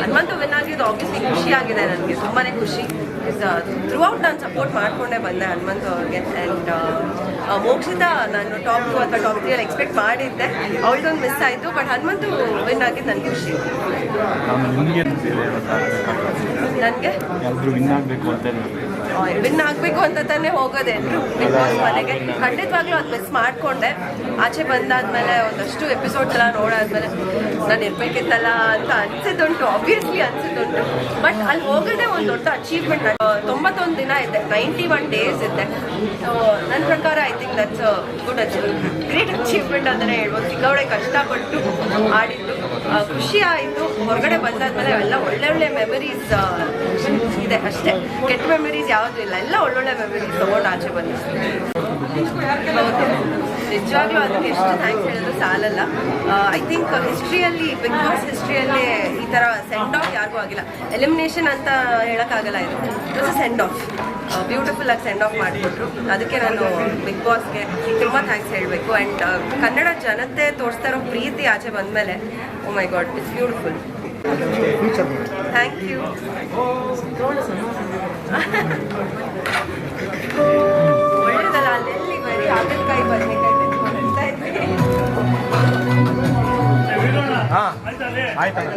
Hanumanthu win ಆಗಿದ್ದು obviously ಖುಷಿ ಆಗಿದೆ ನನಗೆ ತುಂಬಾ ಖುಷಿ. ಥ್ರೂ ಔಟ್ ನಾನು ಸಪೋರ್ಟ್ ಮಾಡಿಕೊಂಡೇ ಬಂದೆ ಹನುಮಂತು ಅವ್ರಿಗೆ ಆ್ಯಂಡ್ ಮೋಕ್ಷಿತ ನಾನು ಟಾಪ್ ಟು ಅಥವಾ ಟಾಪ್ ತ್ರೀ ಎಕ್ಸ್ಪೆಕ್ಟ್ ಮಾಡಿದ್ದೆ. ಅವಳದೊಂದು ಮಿಸ್ ಆಯಿತು ಬಟ್ ಹನುಮಂತು ವಿನ್ ಆಗಿದ್ದು ನನಗೆ ಖುಷಿ. ನನಗೆ? ವಿನ್ ಆಗಬೇಕು ಅಂತ ವಿನ್ ಆಗಬೇಕು ಅಂತ ತಾನೇ ಹೋಗೋದೆ ಬಿಗ್ ಬಾಸ್ ಮನೆಗೆ. ಖಂಡಿತವಾಗ್ಲೂ ಅದು ಮಿಸ್ ಮಾಡಿಕೊಂಡೆ. ಆಚೆ ಬಂದಾದ್ಮೇಲೆ ಒಂದಷ್ಟು ಎಪಿಸೋಡ್ಸ್ ಎಲ್ಲ ನೋಡಾದ್ಮೇಲೆ ನಾನು ಇರ್ಬೇಕಿತ್ತಲ್ಲ ಅಂತ ಅನ್ಸಿದ್ದುಂಟು. ಆಬ್ವಿಯಸ್ಲಿ ಅನ್ಸಿದ್ದುಂಟು. ಬಟ್ ಅಲ್ಲಿ ಹೋಗೋದೇ ಒಂದು ದೊಡ್ಡ ಅಚೀವ್ಮೆಂಟ್ ತೊಂಬತ್ತೊಂದು ದಿನ ಇದೆ ನೈಂಟಿ ಒನ್ ಡೇಸ್ ಇದ್ದೆ ನನ್ನ ಪ್ರಕಾರ I think that's good achievement great achievement ಅಂತಲೇ ಹೇಳ್ಬೋದು. ಚಿಕ್ಕವಳೆ ಕಷ್ಟಪಟ್ಟು ಆಡಿದ್ದು. ಖುಷಿ ಆಯಿತು. ಹೊರಗಡೆ ಬಂದಾದ್ಮೇಲೆ ಎಲ್ಲ ಒಳ್ಳೆ ಒಳ್ಳೆ ಮೆಮರೀಸ್ ಇದೆ ಅಷ್ಟೇ. ಕೆಟ್ಟ ಮೆಮರೀಸ್ ಯಾವುದೂ ಇಲ್ಲ. ಎಲ್ಲ ಒಳ್ಳೊಳ್ಳೆ ಮೆಮರೀಸ್ ತೊಗೊಂಡು ಆಚೆ ಬಂದಿದ್ದೀನಿ ನಿಜವಾಗ್ಲೂ ಅದಕ್ಕೆ ಎಷ್ಟು ಥ್ಯಾಂಕ್ಸ್ ಹೇಳಿದ್ರು ಸಾಲಲ್ಲ. ಐ ಥಿಂಕ್ ಹಿಸ್ಟ್ರಿಯಲ್ಲಿ ಬಿಗ್ ಬಾಸ್ ಹಿಸ್ಟ್ರಿಯಲ್ಲಿ ಈ ಥರ ಸೆಂಡ್ ಆಫ್ ಯಾರಿಗೂ ಆಗಿಲ್ಲ. ಎಲಿಮಿನೇಷನ್ ಅಂತ ಹೇಳೋಕ್ಕಾಗಲ್ಲ ಇದು. ಇಟ್ಸ್ ಸೆಂಡ್ ಆಫ್ ಬ್ಯೂಟಿಫುಲ್ ಆಗಿ ಸೆಂಡ್ ಆಫ್ ಮಾಡಿಕೊಟ್ರು. ಅದಕ್ಕೆ ನಾನು ಬಿಗ್ ಬಾಸ್ಗೆ ತುಂಬ ಥ್ಯಾಂಕ್ಸ್ ಹೇಳಬೇಕು. ಆ್ಯಂಡ್ ಕನ್ನಡ ಜನತೆ ತೋರಿಸ್ತಾ ಇರೋ ಪ್ರೀತಿ ಆಚೆ ಬಂದಮೇಲೆ ಓ my god it's beautiful thank you ಇದ್ವಿ ಹಾಂ ಆಯ್ತಲ್ಲ